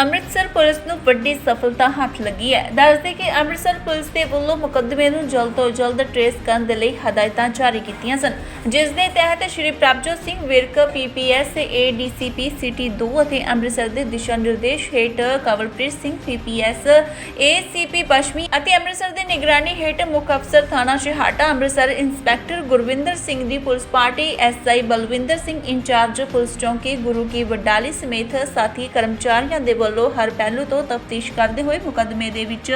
Amritsar police ਨੂੰ ਵੱਡੀ ਸਫਲਤਾ ਹੱਥ ਲੱਗੀ ਹੈ। ਦੱਸਦੇ ਕਿ ਅੰਮ੍ਰਿਤਸਰ ਪੁਲਿਸ ਦੇ ਵੱਲੋਂ ਮੁਕੱਦਮੇ ਨੂੰ ਜਲਦ ਤੋਂ ਜਲਦ ਟ੍ਰੇਸ ਕਰਨ ਦੇ ਲਈ ਹਦਾਇਤਾਂ ਜਾਰੀ ਕੀਤੀਆਂ ਸਨ। ਜਿਸ ਦੇ ਤਹਿਤ Shri Prabhjot Singh Virk PPS ADCP city 2 ਅਤੇ ਅੰਮ੍ਰਿਤਸਰ ਦੇ ਦਿਸ਼ਾ ਨਿਰਦੇਸ਼ ਹੇਠ ਕਵਲਪ੍ਰੀਤ ਸਿੰਘ ਪੀਪੀਐਸ ਏਸੀਪੀ ਪੱਛਮੀ ਅਤੇ ਅੰਮ੍ਰਿਤਸਰ ਦੇ ਨਿਗਰਾਨੀ ਹੇਠ ਮੁੱਖ ਅਫਸਰ ਥਾਣਾ ਸ਼ਿਹਾਟਾ, ਅੰਮ੍ਰਿਤਸਰ ਇੰਸਪੈਕਟਰ ਗੁਰਵਿੰਦਰ ਸਿੰਘ ਦੀ police party SI Balwinder Singh incharge, police ਚੌਂਕੀ ਗੁਰੂ ਕੀ ਵਡਾਲੀ ਸਮੇਤ ਸਾਥੀ ਕਰਮਚਾਰੀਆਂ ਦੇ ਵੱਲੋਂ ਹਰ ਪਹਿਲੂ ਤੋਂ ਤਫਤੀਸ਼ ਕਰਦੇ ਹੋਏ ਮੁਕੱਦਮੇ ਦੇ ਵਿੱਚ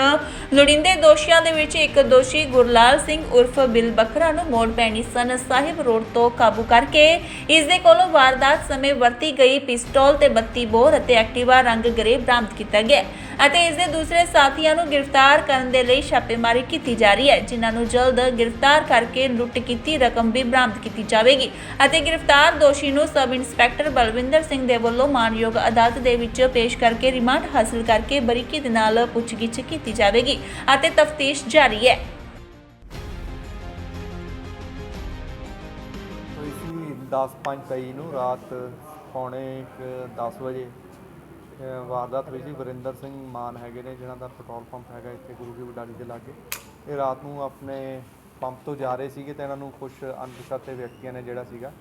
ਲੋੜੀਂਦੇ ਦੋਸ਼ੀਆਂ ਦੇ ਵਿੱਚ ਇੱਕ ਦੋਸ਼ੀ ਗੁਰਲਾਲ ਸਿੰਘ ਉਰਫ ਬਿਲ ਬਖਰਾ ਨੂੰ ਮੋੜ ਪੈਣੀ ਸਨ। ਸਾਹਿਬ ਰੋਡ ਤੋਂ ਕਾਬੂ ਕਰਕੇ ਇਸ ਦੇ ਕੋਲੋਂ ਵਾਰਦਾਤ ਸਮੇਂ ਵਰਤੀ ਗਈ ਪਿਸਤੌਲ ਤੇ 32 ਬੋਰ ਅਤੇ ਐਕਟਿਵਾ ਰੰਗ ਗਰੇ ਬਰਾਮਦ ਕੀਤਾ ਗਿਆ। ਅਤੇ ਇਸ ਦੇ ਦੂਸਰੇ ਸਾਥੀਆਂ ਨੂੰ ਗ੍ਰਿਫਤਾਰ ਕਰਨ ਦੇ ਲਈ ਛਾਪੇਮਾਰੀ ਕੀਤੀ ਜਾ ਰਹੀ ਹੈ, ਜਿਨ੍ਹਾਂ ਨੂੰ ਜਲਦ ਗ੍ਰਿਫਤਾਰ ਕਰਕੇ ਲੁੱਟ ਕੀਤੀ ਰਕਮ ਵੀ ਬਰਾਮਦ ਕੀਤੀ ਜਾਵੇਗੀ ਅਤੇ ਗ੍ਰਿਫਤਾਰ ਦੋਸ਼ੀ ਨੂੰ ਸਬ ਇੰਸਪੈਕਟਰ ਬਲਵਿੰਦਰ ਸਿੰਘ ਦੇ ਵੱਲੋਂ ਮਾਨਯੋਗ ਅਦਾਲਤ ਦੇ ਵਿੱਚ ਪੇਸ਼ ਕਰਕੇ ਰਿਮਾਂਡ ਹਾਸਲ ਕਰਕੇ ਬਰੀਕੀ ਦੇ ਨਾਲ ਪੁੱਛਗਿੱਛ ਕੀਤੀ ਜਾਵੇਗੀ ਅਤੇ ਤਫਤੀਸ਼ ਜਾਰੀ ਹੈ। ਹੋਈ ਸੀ 10:05 ਨੂੰ ਰਾਤ ਪੌਣੇ 10 ਵਜੇ ਵਾਰਦਾਤ ਹੋਈ ਸੀ, ਵਰਿੰਦਰ ਸਿੰਘ ਮਾਨ ਹੈਗੇ ਨੇ, ਜਿਹਨਾਂ ਦਾ ਪੈਟਰੋਲ ਪੰਪ ਹੈਗਾ ਇੱਥੇ ਗੁਰੂ ਕੀ ਵਡਾਲੀ ਦੇ ਲਾਗੇ। ਇਹ ਰਾਤ ਨੂੰ ਆਪਣੇ ਪੰਪ ਤੋਂ ਜਾ ਰਹੇ ਸੀਗੇ ਤੇ ਇਹਨਾਂ ਨੂੰ ਕੁਝ ਅਣਪਛਾਤੇ ਵਿਅਕਤੀਆਂ ਨੇ ਜਿਹੜਾ ਸੀਗਾ,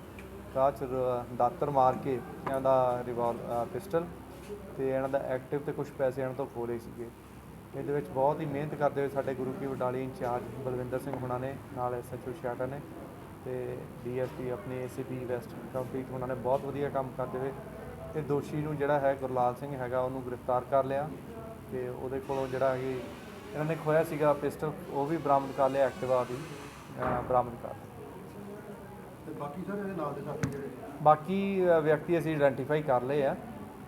ਰਾਹ 'ਚ ਰ- ਦਾਤਰ ਮਾਰ ਕੇ ਇਹਨਾਂ ਦਾ ਰਿਵਾਲ ਪਿਸਟਲ ਤੇ ਇਹਨਾਂ ਦਾ ਐਕਟਿਵ ਤੇ ਕੁਝ ਪੈਸੇ ਇਹਨਾਂ ਤੋਂ ਖੋਹ ਲਏ ਸੀਗੇ। ਇਹਦੇ ਵਿੱਚ ਬਹੁਤ ਹੀ ਮਿਹਨਤ ਕਰਦੇ ਹੋਏ ਸਾਡੇ ਗੁਰੂ ਕੀ ਵਡਾਲੀ ਇੰਚਾਰਜ ਬਲਵਿੰਦਰ ਸਿੰਘ ਹੁਣਾਂ ਨੇ, ਨਾਲ ਐਸਐਚਓ ਸ਼ਾਟਾ ਨੇ ਤੇ ਡੀਐਸਪੀ ਆਪਣੇ ਏਸੀਪੀ ਵੈਸਟ ਕੰਪਲੀਟ ਉਹਨਾਂ ਨੇ ਬਹੁਤ ਵਧੀਆ ਕੰਮ ਕਰਦੇ ਹੋਏ ਤੇ ਦੋਸ਼ੀ ਨੂੰ ਜਿਹੜਾ ਹੈ ਗੁਰਲਾਲ ਸਿੰਘ ਹੈਗਾ ਉਹਨੂੰ ਗ੍ਰਿਫਤਾਰ ਕਰ ਲਿਆ ਤੇ ਉਹਦੇ ਕੋਲੋਂ ਜਿਹੜਾ ਕਿ ਇਹਨਾਂ ਨੇ ਖੋਇਆ ਸੀਗਾ ਪਿਸਟਲ ਉਹ ਵੀ ਬਰਾਮਦ ਕਰ ਲਿਆ ਐਕਟਿਵਾ ਵੀ ਅਹ, ਬਰਾਮਦ ਕਰ ਲਿਆ। ਤੇ ਬਾਕੀ ਸਰ ਇਹਦੇ ਨਾਲ ਦੇ ਸਾਥੀ ਜਿਹੜੇ ਬਾਕੀ ਵਿਅਕਤੀ ਅਸੀਂ ਆਇਡੈਂਟੀਫਾਈ ਕਰ ਲਏ ਆ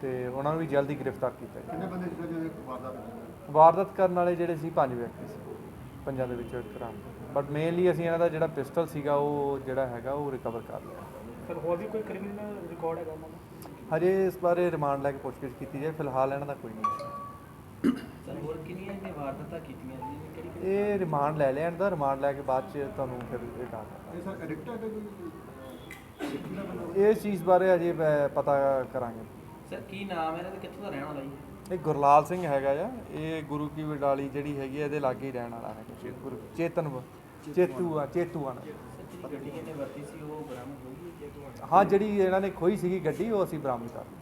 ਤੇ ਉਹਨਾਂ ਨੂੰ ਵੀ ਜਲਦੀ ਗ੍ਰਿਫਤਾਰ ਕੀਤਾ ਕਿੰਨੇ ਬੰਦੇ ਜਿਹੜੇ ਜਿਹੜੇ ਵਾਰਦਾਤ ਹੋਈ? ਵਾਰਦਾਤ ਕਰਨ ਵਾਲੇ ਜਿਹੜੇ ਸੀ ਪੰਜ ਵਿਅਕਤੀ ਸੀ। ਪੰਜਾਂ ਦੇ ਵਿੱਚੋਂ ਇੱਕ ਰਾਮ ਬਟ ਮੇਨਲੀ ਅਸੀਂ ਇਹਨਾਂ ਦਾ ਜਿਹੜਾ ਪਿਸਟਲ ਸੀਗਾ ਉਹ ਜਿਹੜਾ ਹੈਗਾ ਉਹ ਰਿਕਵਰ ਕਰ ਲਿਆ। ਸਰ ਹੋਰ ਵੀ ਕੋਈ ਕ੍ਰਿਮੀਨਲ ਰਿਕਾਰਡ ਹੈਗਾ ਉਹਨਾਂ ਦਾ? ਹਜੇ ਇਸ ਬਾਰੇ ਰਿਮਾਂਡ ਲੈ ਕੇ ਪੁੱਛਗਿੱਛ ਕੀਤੀ ਜਾਏ ਫਿਲਹਾਲ ਇਹਨਾਂ ਦਾ ਕੋਈ ਨਹੀਂ ਸਰ ਹੋਰ ਕਿੰਨੀਆਂ ਇਹਨੇ ਵਾਰਦਾਤਾਂ ਕੀਤੀਆਂ ਜੀ ਕਿਹੜੀ ਕਿਹੜੀ ਇਹ ਰਿਮਾਂਡ ਲੈ ਲਿਆ ਇਹਨਾਂ ਦਾ ਰਿਮਾਂਡ ਲੈ ਕੇ ਬਾਅਦ ਚ ਤੁਹਾਨੂੰ ਫਿਰ ਇਹ ਦੱਸ ਇਹ ਸਰ ਐਡਿਕਟ ਹੈ ਕਿ ਕੋਈ ਕਿਹਦਾ ਬੰਦਾ ਦਾਂਗੇ। ਇਸ ਚੀਜ਼ ਬਾਰੇ ਅਜੇ ਪਤਾ ਕਰਾਂਗੇ। ਸਰ ਕੀ ਨਾਮ ਹੈ ਇਹਨਾਂ ਦਾ? ਕਿੱਥੋਂ ਦਾ ਰਹਿਣ ਵਾਲਾ ਜੀ? ਇਹ ਗੁਰਲਾਲ ਸਿੰਘ ਹੈਗਾ ਆ। ਇਹ ਗੁਰੂ ਕੀ ਵਡਾਲੀ ਜਿਹੜੀ ਹੈਗੀ ਆ, ਇਹਦੇ ਲਾਗੇ ਹੀ ਰਹਿਣ ਵਾਲਾ ਹੈਗਾ। ਗੁਰੂ ਚੇਤਨ ਚੇਤੂ ਆ ਚੇਤੂ ਆ ਨਾ। ਸਰ ਜਿਹੜੀ ਗੱਡੀ ਇਹਨੇ ਵਰਤੀ ਸੀ ਉਹ ਬਰਾਮਦ ਹੋ ਗਈ ਜੇ ਤੁਹਾਡਾ ਹਾਂ ਜਿਹੜੀ ਇਹਨਾਂ ਨੇ ਖੋਈ ਸੀਗੀ ਗੱਡੀ ਉਹ ਅਸੀਂ ਬਰਾਮਦ ਕਰ ਲਈ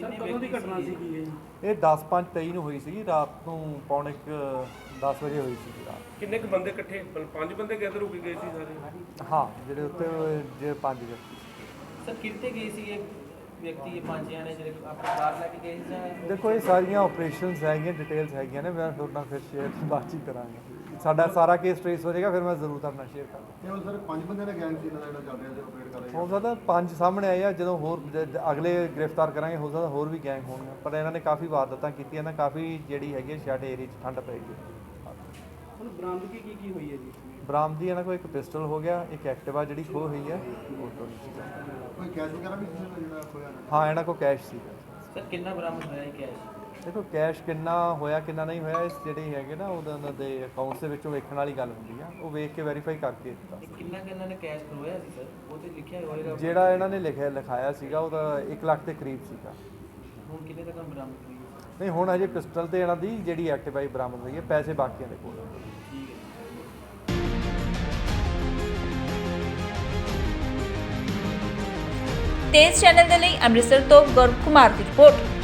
ਸਰ ਕਦੋਂ ਦੀ ਘਟਨਾ ਸੀ ਕੀ ਇਹ? ਇਹ 10/5/23 ਨੂੰ ਹੋਈ ਸੀਗੀ ਰਾਤ ਨੂੰ ਪੌਣੇ 10 ਵਜੇ ਹੋਈ ਸੀਗੀ ਰਾਤ। ਕਿੰਨੇ ਕੁ ਬੰਦੇ ਇਕੱਠੇ ਪੰਜ ਬੰਦੇ ਗੈਦਰ ਹੋ ਕੇ ਗਏ ਸੀ ਸਾਰੇ? ਹਾਂ ਜਿਹੜੇ ਉੱਤੇ ਜੇ ਪੰਜ ਵਿਅਕਤੀ। ਸਰ ਕਿੱਥੇ ਗਏ ਸੀ ਇਹ ਵਿਅਕਤੀ ਇਹ ਪੰਜ ਜਣੇ ਜਿਹੜੇ ਆਪਣੀ ਕਾਰ ਲੈ ਕੇ ਗਏ ਸੀ ਜਾਂ ਦੇਖੋ ਇਹ ਸਾਰੀਆਂ ਆਪਰੇਸ਼ਨਸ ਹੈਗੀਆਂ ਡਿਟੇਲਸ ਹੈਗੀਆਂ ਨੇ ਮੈਂ ਤੁਹਾਡੇ ਨਾਲ ਫਿਰ ਸ਼ੇਅਰ ਬਾਤਚੀਤ ਕਰਾਂਗਾ। ਸਾਡਾ ਸਾਰਾ ਕੇਸ ਟ੍ਰੇਸ ਹੋ ਜਾਏਗਾ ਫਿਰ ਮੈਂ ਜ਼ਰੂਰ ਤੁਹਾਡੇ ਨਾਲ ਸ਼ੇਅਰ ਕਰਾਂਗਾ ਕੇਵਲ ਸਰ ਪੰਜ ਬੰਦੇ ਦਾ ਗੈਂਗ ਸੀ ਇਹਨਾਂ ਦਾ ਜਿਹੜਾ ਚੱਲ ਰਿਹਾ ਸੀ ਆਪਰੇਟ ਕਰ ਰਿਹਾ ਹੋ ਸਕਦਾ ਪੰਜ ਸਾਹਮਣੇ ਆਏ ਆ ਜਦੋਂ ਹੋਰ ਜ- ਅਗਲੇ ਗ੍ਰਿਫਤਾਰ ਕਰਾਂਗੇ ਹੋ ਸਕਦਾ ਹੋਰ ਵੀ ਗੈਂਗ ਹੋਣਗੇ ਪਰ ਇਹਨਾਂ ਨੇ ਕਾਫੀ ਵਾਰਦਾਤਾਂ ਕੀਤੀਆਂ ਨਾ ਕਾਫੀ ਜਿਹੜੀ ਹੈਗੀ ਸਾਡੇ ਏਰੀਆ 'ਚ ਠੰਡ ਪਏਗੀ ਹੁਣ ਬਰਾਮਦਗੀ ਕੀ ਕੀ ਹੋਈ ਹੈ ਜੀ? ਬਰਾਮਦੀ ਇਹਨਾਂ ਕੋਲ ਇੱਕ ਪਿਸਟਲ ਹੋ ਗਿਆ ਇੱਕ ਐਕਟਿਵਾ ਜਿਹੜੀ ਖੋਹ ਹੋਈ ਹੈ ਉਹ ਤੋਂ। ਕੋਈ ਕੈਸ਼ ਵਗੈਰਾ ਵੀ ਸੀ ਜਿਹੜਾ ਖੋਇਆ ਨਾ ਹਾਂ ਇਹਨਾਂ ਕੋਲ ਕੈਸ਼ ਸੀ। ਸਰ ਕਿੰਨਾ ਬਰਾਮਦ ਹੋਇਆ ਇਹ ਕੈਸ਼ ਦੇਖੋ ਕੈਸ਼ ਕਿੰਨਾ ਹੋਇਆ ਕਿੰਨਾ ਨਹੀਂ ਹੋਇਆ ਇਸ ਜਿਹੜੇ ਹੈਗੇ ਨਾ ਉਹਦੇ ਉਹਨਾਂ ਦੇ ਅਕਾਊਂਟਸ ਦੇ ਵਿੱਚੋਂ ਵੇਖਣ ਵਾਲੀ ਗੱਲ ਹੁੰਦੀ ਆ। ਉਹ ਵੇਖ ਕੇ ਵੈਰੀਫਾਈ ਕਰਕੇ ਕਿੰਨਾ ਕਿੰਨਾ ਨੇ ਕੈਸ਼ ਖੋਇਆ ਸੀ ਸਰ? ਉਹ ਤੇ ਲਿਖਿਆ ਹੋਏਗਾ। ਜਿਹੜਾ ਇਹਨਾਂ ਨੇ ਲਿਖਿਆ ਲਿਖਾਇਆ ਸੀਗਾ ਉਹਦਾ 1 ਲੱਖ ਦੇ ਕਰੀਬ ਸੀਗਾ। ਹੁਣ ਕਿੰਨੇ ਤੱਕ ਬਰਾਮਦ ਹੋਈ? ਨਹੀਂ ਹੁਣ ਅਜੇ ਪਿਸਟਲ ਤੇ ਇਹਨਾਂ ਦੀ ਜਿਹੜੀ ਐਕਟਿਵਾਈ ਬਰਾਮਦ ਹੋਈ ਹੈ ਪੈਸੇ ਬਾਕੀਆਂ ਦੇ ਕੋਲ। ਆ। ਠੀਕ ਹੈ ਤੇਜ਼ ਚੈਨਲ ਦੇ ਲਈ ਅੰਮ੍ਰਿਤਸਰ ਤੋਂ ਗੌਰਵ ਕੁਮਾਰ ਦੀ ਰਿਪੋਰਟ।